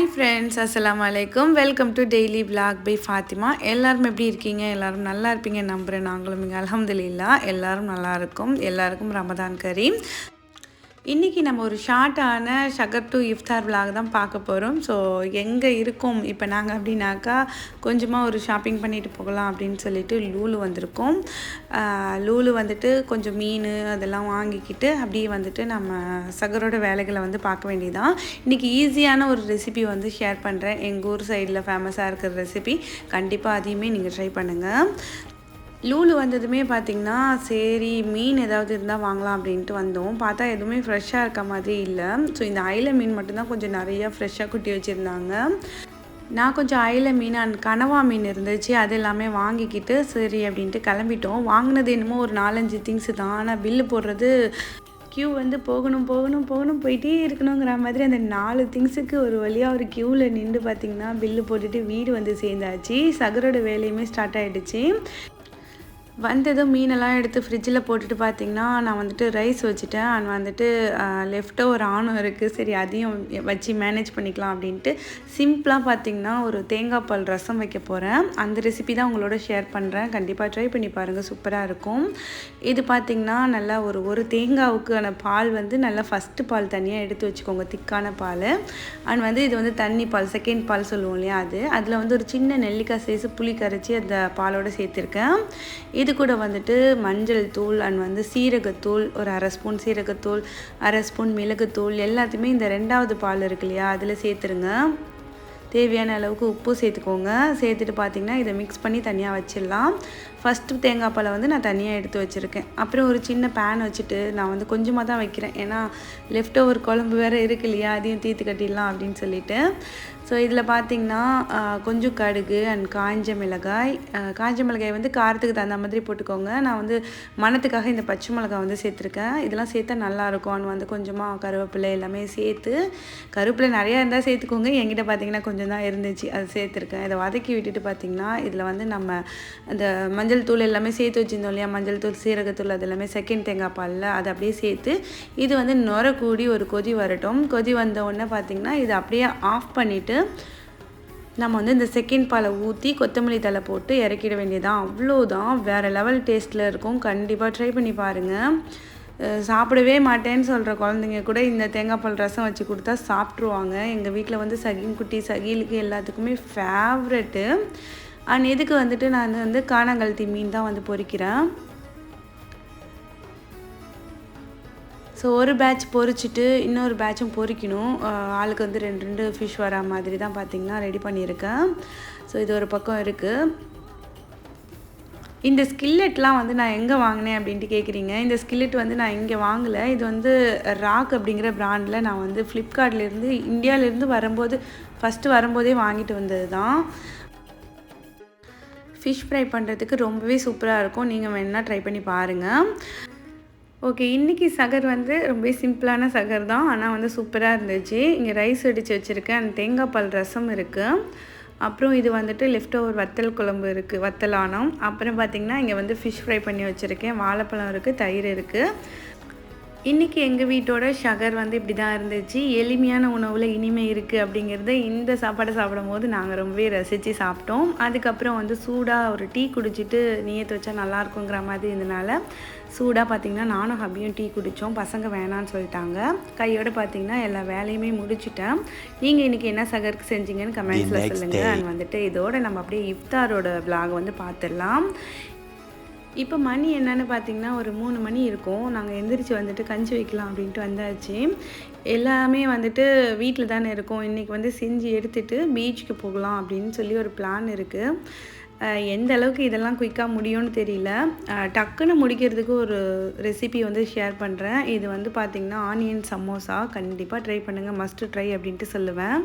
Hi friends அஸ்லாம் அலைக்கும் welcome to daily vlog by Fathima எல்லோரும் எப்படி இருக்கீங்க? எல்லோரும் நல்லா இருப்பீங்க நம்புகிறேன் நாங்களும் இங்கே அலமதுல்லா எல்லோரும் நல்லா இருக்கும். எல்லாருக்கும் ரமதான் கரீம். இன்றைக்கி நம்ம ஒரு ஷார்ட்டான ஷகர் டு இஃப்தார் விலாக் தான் பார்க்க போகிறோம் ஸோ எங்கே இருக்கோம்? இப்போ நாங்கள் அப்படின்னாக்கா கொஞ்சமாக ஒரு ஷாப்பிங் பண்ணிட்டு போகலாம் அப்படின்னு சொல்லிட்டு லூலு வந்திருக்கோம். லூலு வந்துட்டு கொஞ்சம் மீன் அதெல்லாம் வாங்கிக்கிட்டு அப்படியே வந்துட்டு நம்ம சகரோட வேலைகளை வந்து பார்க்க வேண்டியதான் இன்றைக்கி ஈஸியான ஒரு ரெசிபி வந்து ஷேர் பண்ணுறேன் எங்கள் ஊர் சைடில் ஃபேமஸாக இருக்கிற ரெசிபி கண்டிப்பாக அதையுமே நீங்கள் ட்ரை பண்ணுங்கள் லூலு வந்ததுமே பார்த்திங்கன்னா சரி மீன் ஏதாவது இருந்தால் வாங்கலாம் அப்படின்ட்டு வந்தோம். பார்த்தா எதுவுமே ஃப்ரெஷ்ஷாக இருக்க மாதிரி இல்லை. ஸோ இந்த அயில மீன் மட்டும்தான் கொஞ்சம் நிறையா ஃப்ரெஷ்ஷாக குட்டி வச்சுருந்தாங்க. நான் கொஞ்சம் அயில மீன் அண்ட் கனவா மீன் இருந்துச்சு. அது எல்லாமே வாங்கிக்கிட்டு சரி அப்படின்ட்டு கிளம்பிட்டோம். வாங்கினது என்னமோ ஒரு நாலஞ்சு திங்ஸு தான். ஆனால் பில்லு போடுறது க்யூ வந்து போகணும் போகணும் போகணும் போயிட்டே இருக்கணுங்கிற மாதிரி அந்த நாலு திங்ஸுக்கு ஒரு வழியாக ஒரு க்யூவில் நின்று பார்த்திங்கன்னா பில்லு போட்டுட்டு வீடு வந்து சேர்ந்தாச்சு. சகரோட வேலையுமே ஸ்டார்ட் ஆகிடுச்சு வந்ததும் மீனெல்லாம் எடுத்து ஃப்ரிட்ஜில் போட்டுட்டு பார்த்தீங்கன்னா நான் வந்துட்டு ரைஸ் வச்சுட்டேன். அண்ட் வந்துட்டு லெஃப்ட்டோ ஒரு ஆணும் இருக்குது சரி அதையும் வச்சு மேனேஜ் பண்ணிக்கலாம் அப்படின்ட்டு சிம்பிளாக பார்த்தீங்கன்னா ஒரு தேங்காய் பால் ரசம் வைக்க போகிறேன் அந்த ரெசிபி தான் உங்களோட ஷேர் பண்ணுறேன் கண்டிப்பாக ட்ரை பண்ணி பாருங்கள் சூப்பராக இருக்கும். இது பார்த்திங்கன்னா நல்லா ஒரு ஒரு தேங்காவுக்கான பால் வந்து நல்லா ஃபஸ்ட்டு பால் தனியாக எடுத்து வச்சுக்கோங்க. திக்கான பால். அண்ட் வந்து இது வந்து தண்ணி பால் செகண்ட் பால் சொல்லுவோம் இல்லையா அது. அதில் வந்து ஒரு சின்ன நெல்லிக்காய் சைஸ் புளி கரைச்சி அந்த பாலோடு சேர்த்துருக்கேன். இது இது கூட வந்துட்டு மஞ்சள் தூள் அண்ட் வந்து சீரகத்தூள் ஒரு அரை ஸ்பூன் சீரகத்தூள் அரை ஸ்பூன் மிளகுத்தூள் எல்லாத்தையுமே இந்த ரெண்டாவது பால் இருக்கு இல்லையா அதில் சேர்த்துருங்க. தேவையான அளவுக்கு உப்பு சேர்த்துக்கோங்க. சேர்த்துட்டு பார்த்தீங்கன்னா இதை மிக்ஸ் பண்ணி தனியாக வச்சிடலாம். ஃபஸ்ட்டு தேங்காய் பாலை வந்து நான் தனியாக எடுத்து வச்சுருக்கேன். அப்புறம் ஒரு சின்ன பேன் வச்சுட்டு நான் வந்து கொஞ்சமாக தான் வைக்கிறேன். ஏன்னா லெஃப்ட் ஓவர் குழம்பு வேறு இருக்கு இல்லையா? அதையும் தீர்த்து கட்டிடலாம் அப்படின்னு சொல்லிட்டு. ஸோ இதில் பார்த்தீங்கன்னா கொஞ்சம் கடுகு அண்ட் காஞ்ச மிளகாய். காஞ்ச மிளகாய் வந்து காரத்துக்கு தகுந்த மாதிரி போட்டுக்கோங்க. நான் வந்து மணத்துக்காக இந்த பச்சை மிளகாய் வந்து சேர்த்துருக்கேன். இதெல்லாம் சேர்த்தா நல்லாயிருக்கும் வந்து கொஞ்சமாக கருவேப்பிலை எல்லாமே சேர்த்து கருவேப்பிலை நிறையா இருந்தால் சேர்த்துக்கோங்க. என்கிட்ட பார்த்தீங்கன்னா கொஞ்சம் தான் இருந்துச்சு. அது சேர்த்துருக்கேன். இதை வதக்கி விட்டுட்டு பார்த்தீங்கன்னா இதில் வந்து நம்ம அந்த மஞ்சள் மஞ்சள் தூள் எல்லாமே சேர்த்து வச்சுருந்தோம் இல்லையா? மஞ்சள் தூள் சீரகத்தூள் அது எல்லாமே செகண்ட் தேங்காய் பாலில் அதை அப்படியே சேர்த்து இது வந்து நுர கூடி ஒரு கொதி வரட்டும். கொதி வந்த உடனே பார்த்திங்கன்னா இது அப்படியே ஆஃப் பண்ணிவிட்டு நம்ம வந்து இந்த செகண்ட் பாலை ஊற்றி கொத்தமல்லி தலை போட்டு இறக்கிட வேண்டியதான் அவ்வளோதான் வேறு லெவல் டேஸ்ட்டில் இருக்கும். கண்டிப்பாக ட்ரை பண்ணி பாருங்கள் சாப்பிடவே மாட்டேன்னு சொல்கிற குழந்தைங்க கூட இந்த தேங்காய் பால் ரசம் வச்சு கொடுத்தா சாப்பிட்ருவாங்க எங்கள் வீட்டில் வந்து சகின் குட்டி சகிலுக்கு எல்லாத்துக்குமே ஃபேவரெட்டு அண்ட் இதுக்கு வந்துட்டு நான் வந்து காணாங்கழுத்தி மீன் தான் வந்து பொறிக்கிறேன்? ஸோ ஒரு பேட்ச் பொறிச்சிட்டு இன்னொரு பேட்சும் பொறிக்கணும். ஆளுக்கு வந்து ரெண்டு ரெண்டு ஃபிஷ் வர மாதிரி தான் பார்த்திங்கன்னா ரெடி பண்ணியிருக்கேன். ஸோ இது ஒரு பக்கம் இருக்குது இந்த ஸ்கில்லெட்லாம் வந்து நான் எங்கே வாங்கினேன் அப்படின்ட்டு கேட்குறீங்க இந்த ஸ்கில்லெட் வந்து நான் இங்கே வாங்கலை. இது வந்து ராக் அப்படிங்கிற ப்ராண்டில் நான் வந்து ஃப்ளிப்கார்ட்லேருந்து இந்தியாவிலேருந்து வரும்போது ஃபஸ்ட்டு வரும்போதே வாங்கிட்டு வந்தது தான் ஃபிஷ் ஃப்ரை பண்ணுறதுக்கு ரொம்பவே சூப்பராக இருக்கும். நீங்கள் வேணால் ட்ரை பண்ணி பாருங்கள் ஓகே இன்றைக்கி சகர் வந்து ரொம்ப சிம்பிளான சகர் தான். ஆனால் வந்து சூப்பராக இருந்துச்சு. இங்கே ரைஸ் அடித்து வச்சுருக்கேன். அந்த தேங்காய் பால் ரசம் இருக்குது அப்புறம் இது வந்துட்டு லெஃப்ட் ஓவர் வத்தல் குழம்பு இருக்குது வத்தல் ஆனம் அப்புறம் பார்த்திங்கன்னா இங்கே வந்து ஃபிஷ் ஃப்ரை பண்ணி வச்சுருக்கேன். வாழைப்பழம் இருக்குது தயிர் இருக்குது இன்றைக்கி எங்கள் வீட்டோட ஷகர் வந்து இப்படி தான் இருந்துச்சு. எளிமையான உணவில் இனிமை இருக்குது அப்படிங்கிறத இந்த சாப்பாடை சாப்பிடும் போது நாங்கள் ரொம்பவே ரசித்து சாப்பிட்டோம். அதுக்கப்புறம் வந்து சூடாக ஒரு டீ குடிச்சிட்டு நீயத்து வச்சா நல்லாயிருக்குங்கிற மாதிரி இருந்தனால சூடாக பார்த்திங்கன்னா நானும் ஹபியும் டீ குடித்தோம் பசங்க வேணான்னு சொல்லிட்டாங்க. கையோடு பார்த்திங்கன்னா எல்லா வேலையுமே முடிச்சுட்டேன். நீங்கள் இன்றைக்கி என்ன சகருக்கு செஞ்சீங்கன்னு கமெண்ட்ஸில் சொல்லுங்கள் அண்ட் வந்துட்டு இதோட நம்ம அப்படியே இஃப்தாரோட விலாக் வந்து பார்த்துடலாம் இப்போ மணி என்னன்னு பார்த்தீங்கன்னா ஒரு மூணு மணி இருக்கும். நாங்கள் எந்திரிச்சு வந்துட்டு கஞ்சி வைக்கலாம் அப்படின்ட்டு வந்தாச்சு. எல்லாமே வந்துட்டு வீட்டில் தானே இருக்கோம். இன்றைக்கி வந்து செஞ்சு எடுத்துகிட்டு பீச்சுக்கு போகலாம் அப்படின்னு சொல்லி ஒரு பிளான் இருக்குது எந்த அளவுக்கு இதெல்லாம் குயிக்காக முடியும்னு தெரியல. டக்குன்னு முடிக்கிறதுக்கு ஒரு ரெசிபி வந்து ஷேர் பண்ணுறேன் இது வந்து பார்த்திங்கன்னா ஆனியன் சமோசா. கண்டிப்பாக ட்ரை பண்ணுங்கள் மஸ்ட்டு ட்ரை அப்படின்ட்டு சொல்லுவேன்.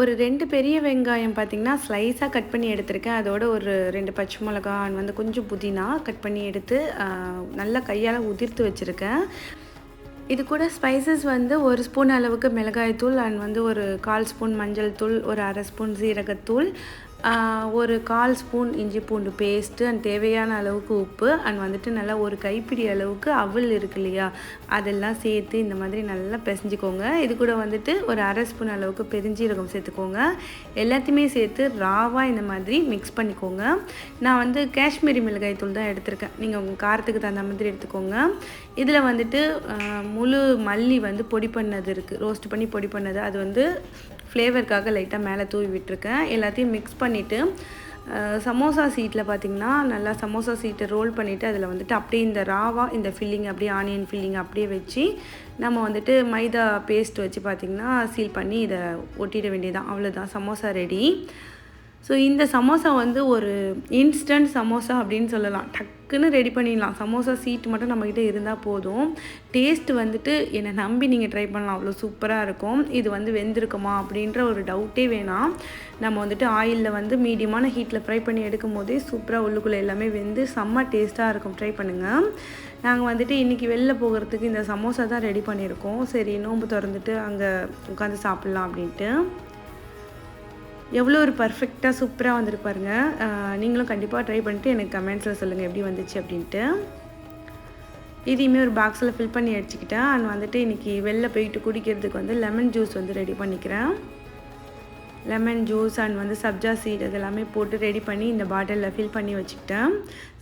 ஒரு ரெண்டு பெரிய வெங்காயம் பார்த்திங்கன்னா ஸ்லைஸாக கட் பண்ணி எடுத்திருக்கேன். அதோட ஒரு ரெண்டு பச்சை மிளகா வந்து கொஞ்சம் புதினா கட் பண்ணி எடுத்து நல்லா கையால் உதிர்த்து வச்சுருக்கேன். இது கூட ஸ்பைசஸ் வந்து ஒரு ஸ்பூன் அளவுக்கு மிளகாய் தூள் அண்ட் வந்து ஒரு கால் ஸ்பூன் மஞ்சள் தூள் ஒரு அரை ஸ்பூன் சீரகத்தூள் ஒரு கால் ஸ்பூன் இஞ்சி பூண்டு பேஸ்ட்டு அண்ட் தேவையான அளவுக்கு உப்பு அண்ட் வந்துட்டு நல்லா ஒரு கைப்பிடி அளவுக்கு அவல் இருக்கு இல்லையா? அதெல்லாம் சேர்த்து இந்த மாதிரி நல்லா பிசைஞ்சிக்கோங்க. இது கூட வந்துட்டு ஒரு அரை ஸ்பூன் அளவுக்கு பெருஞ்சீரகம் சேர்த்துக்கோங்க. எல்லாத்தையுமே சேர்த்து ராவாக இந்த மாதிரி மிக்ஸ் பண்ணிக்கோங்க. நான் வந்து காஷ்மீரி மிளகாய் தூள் தான் எடுத்திருக்கேன். நீங்கள் உங்கள் காரத்துக்கு தகுந்த மாதிரி எடுத்துக்கோங்க. இதில் வந்துட்டு முழு மல்லி வந்து பொடி பண்ணது இருக்குது ரோஸ்ட் பண்ணி பொடி பண்ணது. அது வந்து ஃப்ளேவருக்காக லைட்டாக மேலே தூவி விட்டுருக்கேன். எல்லாத்தையும் மிக்ஸ் பண்ணிவிட்டு சமோசா சீட்டில் பார்த்திங்கன்னா நல்லா சமோசா சீட்டை ரோல் பண்ணிவிட்டு அதில் வந்துட்டு அப்படியே இந்த ராவா இந்த ஃபில்லிங் அப்படியே ஆனியன் ஃபில்லிங் அப்படியே வச்சு நம்ம வந்துட்டு மைதா பேஸ்ட் வச்சு பார்த்திங்கன்னா சீல் பண்ணி இதை ஒட்டிட வேண்டியதான் அவ்வளோதான் சமோசா ரெடி ஸோ இந்த சமோசா வந்து ஒரு இன்ஸ்டன்ட் சமோசா அப்படின்னு சொல்லலாம். டக்குன்னு ரெடி பண்ணிடலாம். சமோசா சீட் மட்டும் நம்மக்கிட்ட இருந்தால் போதும். டேஸ்ட் வந்துட்டு என்னை நம்பி நீங்கள் ட்ரை பண்ணலாம். அவ்வளோ சூப்பராக இருக்கும். இது வந்து வெந்திருக்குமா அப்படின்ற ஒரு டவுட்டே வேணாம். நம்ம வந்துட்டு ஆயிலில் வந்து மீடியமான ஹீட்டில் ஃப்ரை பண்ணி எடுக்கும் போதே சூப்பராக உள்ளுக்குள்ளே எல்லாமே வெந்து செம்ம டேஸ்ட்டாக இருக்கும். ட்ரை பண்ணுங்கள் நாங்கள் வந்துட்டு இன்றைக்கி வெளில போகிறதுக்கு இந்த சமோசா தான் ரெடி பண்ணியிருக்கோம். சரி நோன்பு திறந்துட்டு அங்கே உட்காந்து சாப்பிட்லாம் அப்படின்ட்டு. எவ்வளோ ஒரு பர்ஃபெக்டாக சூப்பராக வந்திருப்பாருங்க நீங்களும் கண்டிப்பாக ட்ரை பண்ணிட்டு எனக்கு கமெண்ட்ஸில் சொல்லுங்கள் எப்படி வந்துச்சு அப்படின்ட்டு. இதையுமே ஒரு பாக்ஸில் ஃபில் பண்ணி அடிச்சுக்கிட்டேன். அண்ட் வந்துட்டு இன்றைக்கி வெளில போயிட்டு குடிக்கிறதுக்கு வந்து லெமன் ஜூஸ் வந்து ரெடி பண்ணிக்கிறேன். லெமன் ஜூஸ் அண்ட் வந்து சப்ஜா சீட் இதெல்லாமே போட்டு ரெடி பண்ணி இந்த பாட்டிலில் ஃபில் பண்ணி வச்சுக்கிட்டேன்.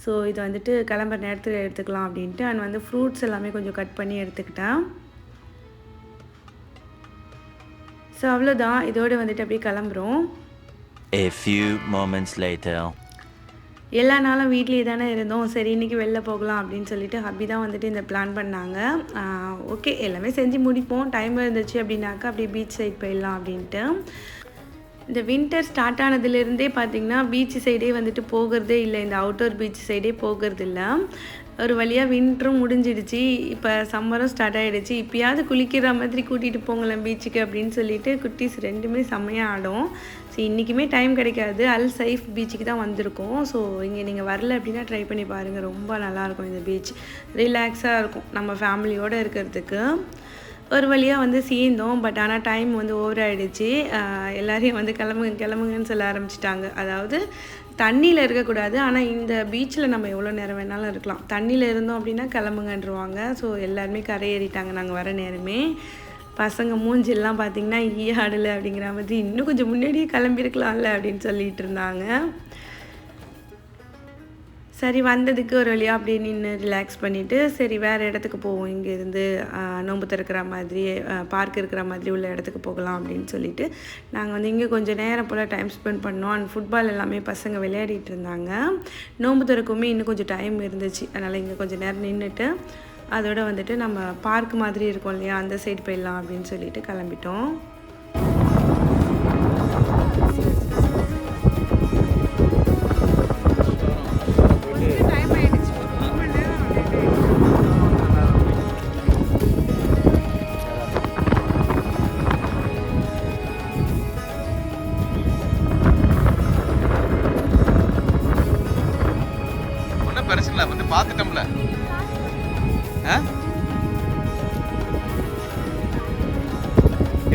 ஸோ இதை வந்துட்டு கிளம்புற நேரத்தில் எடுத்துக்கலாம் அப்படின்ட்டு. அண்ட் வந்து ஃப்ரூட்ஸ் எல்லாமே கொஞ்சம் கட் பண்ணி எடுத்துக்கிட்டேன். ஸோ அவ்வளோதான் இதோடு வந்துட்டு அப்படியே கிளம்புறோம். A few moments later. எல்லா நாளும் வீட்லேயே தானே இருந்தோம். சரி இன்றைக்கி வெளில போகலாம் அப்படின்னு சொல்லிட்டு ஹப்பி தான் வந்துட்டு இந்த பிளான் பண்ணாங்க. ஓகே எல்லாமே செஞ்சு முடிப்போம். டைம் இருந்துச்சு அப்படின்னாக்கா அப்படியே பீச் சைட் போயிடலாம் அப்படின்ட்டு. இந்த வின்டர் ஸ்டார்ட் ஆனதுலேருந்தே பார்த்தீங்கன்னா பீச் சைடே வந்துட்டு போகிறதே இல்லை. இந்த அவுட்டோர் பீச் சைடே போகிறது இல்லை ஒரு வழியாக வின்டரும் முடிஞ்சிடுச்சு. இப்போ சம்மரும் ஸ்டார்ட் ஆகிடுச்சு இப்பயாவது குளிக்கிற மாதிரி கூட்டிகிட்டு போங்களேன் பீச்சுக்கு அப்படின்னு சொல்லிட்டு குட்டீஸ் ரெண்டுமே செம்மையாக ஆடும். ஸோ இன்றைக்குமே டைம் கிடைக்காது. அல் சைஃப் பீச்சுக்கு தான் வந்திருக்கோம். ஸோ இங்கே நீங்கள் வரல அப்படின்னா ட்ரை பண்ணி பாருங்கள் ரொம்ப நல்லாயிருக்கும் இந்த பீச் ரிலாக்ஸாக இருக்கும் நம்ம ஃபேமிலியோடு இருக்கிறதுக்கு. ஒரு வழியாக வந்து சேர்ந்தோம். பட் ஆனால் டைம் வந்து ஓவர் ஆகிடுச்சு எல்லாரையும் வந்து கிளம்புங்க கிளம்புங்கன்னு சொல்ல ஆரம்பிச்சிட்டாங்க. அதாவது தண்ணியில் இருக்கக்கூடாது. ஆனால் இந்த பீச்சில் நம்ம எவ்வளோ நேரம் வேணாலும் இருக்கலாம். தண்ணியில் இருந்தோம் அப்படின்னா கிளம்புங்கன்றவாங்க. ஸோ எல்லாருமே கரையேறிட்டாங்க நாங்கள் வர நேரமே. பசங்க மூஞ்செல்லாம் பார்த்தீங்கன்னா ஈ ஆடலை அப்படிங்கிற மாதிரி இன்னும் கொஞ்சம் முன்னாடியே கிளம்பியிருக்கலாம்ல அப்படின்னு சொல்லிட்டு இருந்தாங்க. சரி வந்ததுக்கு ஒரு வழியாக அப்படியே நின்று ரிலாக்ஸ் பண்ணிவிட்டு சரி வேறு இடத்துக்கு போவோம். இங்கேருந்து நோம்பு திறக்கிற மாதிரி பார்க் இருக்கிற மாதிரி உள்ள இடத்துக்கு போகலாம் அப்படின்னு சொல்லிட்டு நாங்கள் வந்து இங்கே கொஞ்சம் நேரம் போல் டைம் ஸ்பெண்ட் பண்ணோம். அண்ட் ஃபுட்பால் எல்லாமே பசங்க விளையாடிட்டு இருந்தாங்க. நோம்பு திறக்குமே இன்னும் கொஞ்சம் டைம் இருந்துச்சு. அதனால் இங்கே கொஞ்சம் நேரம் நின்றுட்டு அதோட வந்துட்டு நம்ம பார்க் மாதிரி இருக்கோம் இல்லையா அந்த சைடு போயிடலாம் அப்படின்னு சொல்லிட்டு கிளம்பிட்டோம்.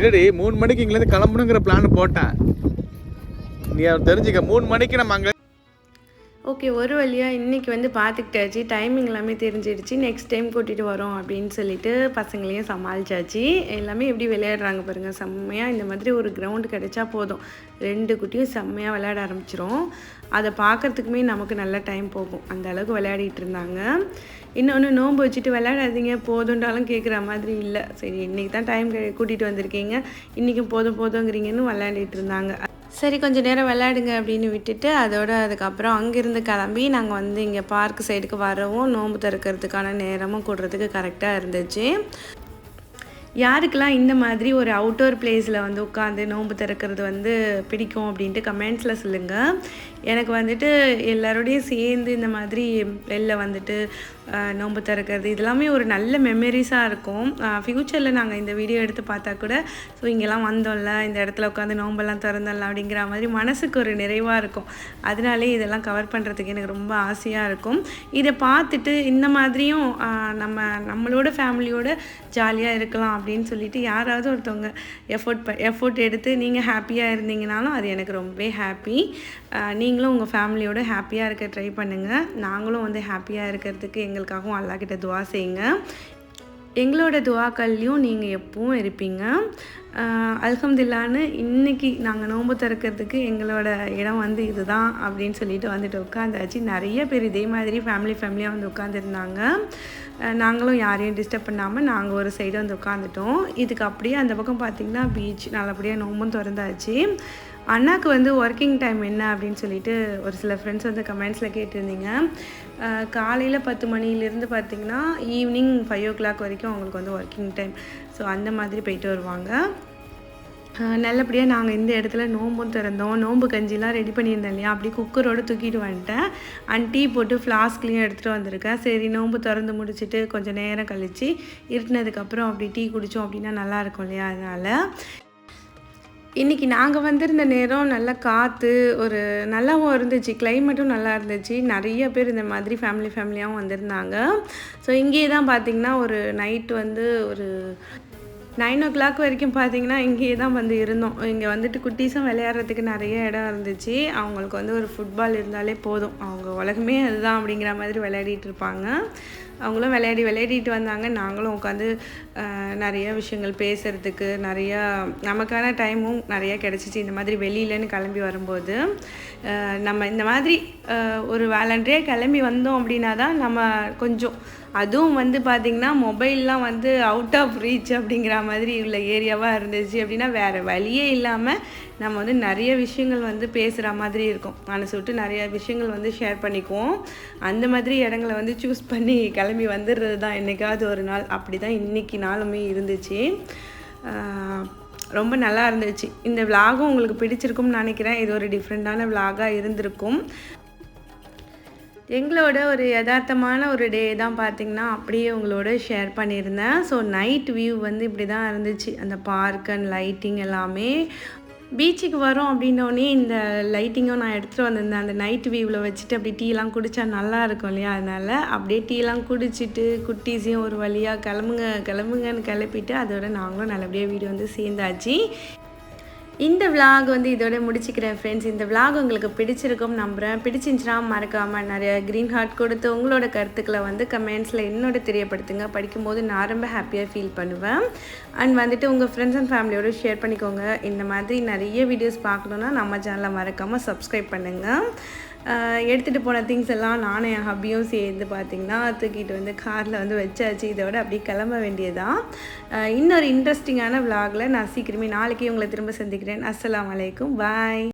இல்லடி மூணு மணிக்கு இங்கேருந்து கிளம்பணுங்கிற பிளான் போட்டேன். நீ அதை தெரிஞ்சுக்க மூணு மணிக்கு நம்ம அங்கே ஓகே ஒரு வழியாக இன்றைக்கி வந்து பார்த்துக்கிட்டாச்சு டைமிங் எல்லாமே தெரிஞ்சிடுச்சு. நெக்ஸ்ட் டைம் கூட்டிகிட்டு வரோம் அப்படின்னு சொல்லிட்டு பசங்களையும் சமாளிச்சாச்சு. எல்லாமே எப்படி விளையாடுறாங்க பாருங்கள் செம்மையாக இந்த மாதிரி ஒரு கிரவுண்டு கிடைச்சா போதும். ரெண்டு குட்டியும் செம்மையாக விளையாட ஆரம்பிச்சிரும். அதை பார்க்குறதுக்குமே நமக்கு நல்ல டைம் போகும். அந்த அளவுக்கு விளையாடிட்டு இருந்தாங்க. இன்னொன்று நோன்பு வச்சுட்டு விளையாடாதீங்க போதுன்றாலும் கேட்குற மாதிரி இல்லை. சரி இன்றைக்கி தான் டைம் கூட்டிகிட்டு வந்திருக்கீங்க. இன்றைக்கும் போதும் போதுங்கிறீங்கன்னு விளையாடிட்டு இருந்தாங்க. சரி கொஞ்சம் நேரம் விளையாடுங்க அப்படின்னு விட்டுட்டு அதோட அதுக்கப்புறம் அங்கேருந்து கிளம்பி நாங்கள் வந்து இங்கே பார்க் சைடுக்கு வரவும் நோன்பு திறக்கிறதுக்கான நேரமும் கூடுறதுக்கு கரெக்டாக இருந்துச்சு. யாருக்கெல்லாம் இந்த மாதிரி ஒரு அவுட்டோர் பிளேஸில் வந்து உட்காந்து நோன்பு திறக்கிறது வந்து பிடிக்கும் அப்படின்ட்டு கமெண்ட்ஸில் சொல்லுங்கள் எனக்கு வந்துட்டு எல்லாரோடையும் சேர்ந்து இந்த மாதிரி வெளில வந்துட்டு நோன்பு திறக்கிறது இதெல்லாமே ஒரு நல்ல மெமரிஸாக இருக்கும். ஃப்யூச்சரில் நாங்கள் இந்த வீடியோ எடுத்து பார்த்தா கூட ஸோ இங்கெல்லாம் வந்தோம்ல இந்த இடத்துல உட்காந்து நோம்பெல்லாம் திறந்தோம்ல அப்படிங்கிற மாதிரி மனசுக்கு ஒரு நிறைவாக இருக்கும். அதனாலே இதெல்லாம் கவர் பண்ணுறதுக்கு எனக்கு ரொம்ப ஆசையாக இருக்கும். இதை பார்த்துட்டு இந்த மாதிரியும் நம்ம நம்மளோட ஃபேமிலியோட ஜாலியாக இருக்கலாம் அப்படின்னு சொல்லிட்டு யாராவது ஒருத்தவங்க எஃபோர்ட் ப எஃபோர்ட் எடுத்து நீங்கள் ஹாப்பியாக இருந்தீங்கனாலும் அது எனக்கு ரொம்பவே ஹாப்பி நீங்களும் உங்கள் ஃபேமிலியோட ஹாப்பியாக இருக்க ட்ரை பண்ணுங்கள் நாங்களும் வந்து ஹாப்பியாக இருக்கிறதுக்கு எங்களுக்காகவும் அல்லாஹ் கிட்ட துவா செய்யுங்க. எங்களோட துவாக்கள்லையும் நீங்கள் எப்பவும் இருப்பீங்க. அல்ஹம்தில்லான்னு இன்றைக்கி நாங்கள் நோன்பு திறக்கிறதுக்கு எங்களோட இடம் வந்து இதுதான் அப்படின்னு சொல்லிட்டு வந்துட்டு உட்காந்தாச்சு. நிறைய பேர் இதே மாதிரி ஃபேமிலி ஃபேமிலியாக வந்து உட்காந்துருந்தாங்க நாங்களும் யாரையும் டிஸ்டர்ப் பண்ணாமல் நாங்கள் ஒரு சைடு வந்து உட்காந்துட்டோம் இதுக்கு அப்படியே அந்த பக்கம் பார்த்திங்கன்னா பீச் நல்லபடியாக நோம்பும் திறந்தாச்சு. அண்ணாக்கு வந்து ஒர்க்கிங் டைம் என்ன அப்படின்னு சொல்லிட்டு ஒரு சில ஃப்ரெண்ட்ஸ் வந்து கமெண்ட்ஸில் கேட்டிருந்தீங்க. காலையில் பத்து மணிலேருந்து பார்த்தீங்கன்னா ஈவினிங் ஃபைவ் ஓ கிளாக் வரைக்கும் அவங்களுக்கு வந்து ஒர்க்கிங் டைம் ஸோ அந்த மாதிரி போயிட்டு வருவாங்க. நல்லபடியாக நாங்கள் இந்த இடத்துல நோம்பும் திறந்தோம். நோம்பு கஞ்சிலாம் ரெடி பண்ணியிருந்தேன் இல்லையா? அப்படி குக்கரோடு தூக்கிட்டு வந்துட்டேன். அண்ட் டீ போட்டு ஃப்ளாஸ்க்லேயும் எடுத்துகிட்டு வந்திருக்கேன். சரி நோம்பு திறந்து முடிச்சுட்டு கொஞ்சம் நேரம் கழித்து இருட்டினதுக்கப்புறம் அப்படி டீ குடித்தோம் அப்படின்னா நல்லாயிருக்கும் இல்லையா? அதனால் இன்றைக்கி நாங்கள் வந்திருந்த நேரம் நல்லா காற்று ஒரு நல்லாவும் இருந்துச்சு. கிளைமேட்டும் நல்லா இருந்துச்சு. நிறைய பேர் இந்த மாதிரி ஃபேமிலி ஃபேமிலியாகவும் வந்திருந்தாங்க. ஸோ இங்கேயே தான் பார்த்திங்கன்னா ஒரு நைட் வந்து ஒரு நைன் ஓ கிளாக் வரைக்கும் பார்த்தீங்கன்னா இங்கேயே தான் வந்து இருந்தோம். இங்கே வந்துட்டு குட்டீஸும் விளையாடுறதுக்கு நிறைய இடம் இருந்துச்சு. அவங்களுக்கு வந்து ஒரு ஃபுட்பால் இருந்தாலே போதும். அவங்க உலகமே அதுதான் அப்படிங்கிற மாதிரி விளையாடிட்டு இருப்பாங்க. அவங்களும் விளையாடி விளையாடிட்டு வந்தாங்க. நாங்களும் உட்காந்து நிறைய விஷயங்கள் பேசுகிறதுக்கு நிறையா நமக்கான டைமும் நிறையா கிடச்சிச்சு. இந்த மாதிரி வெளியிலன்னு கிளம்பி வரும்போது நம்ம இந்த மாதிரி ஒரு வேலண்டரே கிளம்பி வந்தோம் அப்படின்னா தான் நம்ம கொஞ்சம் அதுவும் வந்து பார்த்திங்கன்னா மொபைல்லாம் வந்து அவுட் ஆஃப் ரீச் அப்படிங்கிற மாதிரி உள்ள ஏரியாவாக இருந்துச்சு அப்படின்னா வேறு வழியே இல்லாமல் நம்ம வந்து நிறைய விஷயங்கள் வந்து பேசுகிற மாதிரி இருக்கும். மனசு விட்டு நிறைய விஷயங்கள் வந்து ஷேர் பண்ணிக்குவோம். அந்த மாதிரி இடங்களை வந்து சூஸ் பண்ணி கிளம்பி வந்துடுறது தான் என்றைக்காவது ஒரு நாள். அப்படி தான் இன்றைக்கி நாளுமே இருந்துச்சு. ரொம்ப நல்லா இருந்துச்சு. இந்த விலாகும் உங்களுக்கு பிடிச்சிருக்கும்னு நினைக்கிறேன். இது ஒரு டிஃப்ரெண்ட்டான விலாகாக இருந்திருக்கும். எங்களோட ஒரு யதார்த்தமான ஒரு டே தான் பார்த்திங்கன்னா அப்படியே உங்களோட ஷேர் பண்ணியிருந்தேன். ஸோ நைட் வியூ வந்து இப்படி தான் இருந்துச்சு. அந்த பார்க் அண்ட் லைட்டிங் எல்லாமே. பீச்சுக்கு வரோம் அப்படின்னோடனே இந்த லைட்டிங்கும் நான் எடுத்துகிட்டு வந்திருந்தேன். அந்த நைட் வியூவில் வச்சுட்டு அப்படி டீலாம் குடித்தா நல்லா இருக்கும் இல்லையா? அதனால் அப்படியே டீலாம் குடிச்சிட்டு குட்டீஸையும் ஒரு வழியாக கிளம்புங்க கிளம்புங்கன்னு கிளப்பிட்டு அதோட நாங்களும் நல்லபடியாக வீடு வந்து சேர்ந்தாச்சு. இந்த vlog வந்து இதோட முடிச்சுக்கிறேன் ஃப்ரெண்ட்ஸ் இந்த vlog உங்களுக்கு பிடிச்சிருக்கும் நம்புகிறேன் பிடிச்சிருந்துச்சுன்னா மறக்காமல் நிறைய க்ரீன் ஹார்ட் கொடுத்து உங்களோட கருத்துக்களை வந்து கமெண்ட்ஸில் என்னோட தெரியப்படுத்துங்க. படிக்கும்போது நான் ரொம்ப ஹாப்பியாக ஃபீல் பண்ணுவேன். அண்ட் வந்துட்டு உங்கள் ஃப்ரெண்ட்ஸ் அண்ட் ஃபேமிலியோட ஷேர் பண்ணிக்கோங்க. இந்த மாதிரி நிறைய வீடியோஸ் பார்க்கணுன்னா நம்ம சேனலை மறக்காமல் சப்ஸ்கிரைப் பண்ணுங்கள் எடுத்துகிட்டு போன திங்ஸ் எல்லாம் நானும் என் ஹப்பியும் சேர்ந்து பார்த்திங்கன்னா தூக்கிட்டு வந்து காரில் வந்து வச்சாச்சு. இதோட அப்படியே கிளம்ப வேண்டியதான் இன்னொரு இன்ட்ரெஸ்டிங்கான விளாகில் நான் சீக்கிரமே நாளைக்கே உங்களை திரும்ப சந்திக்கிறேன். அஸ்லாம் அலைக்கும். பாய்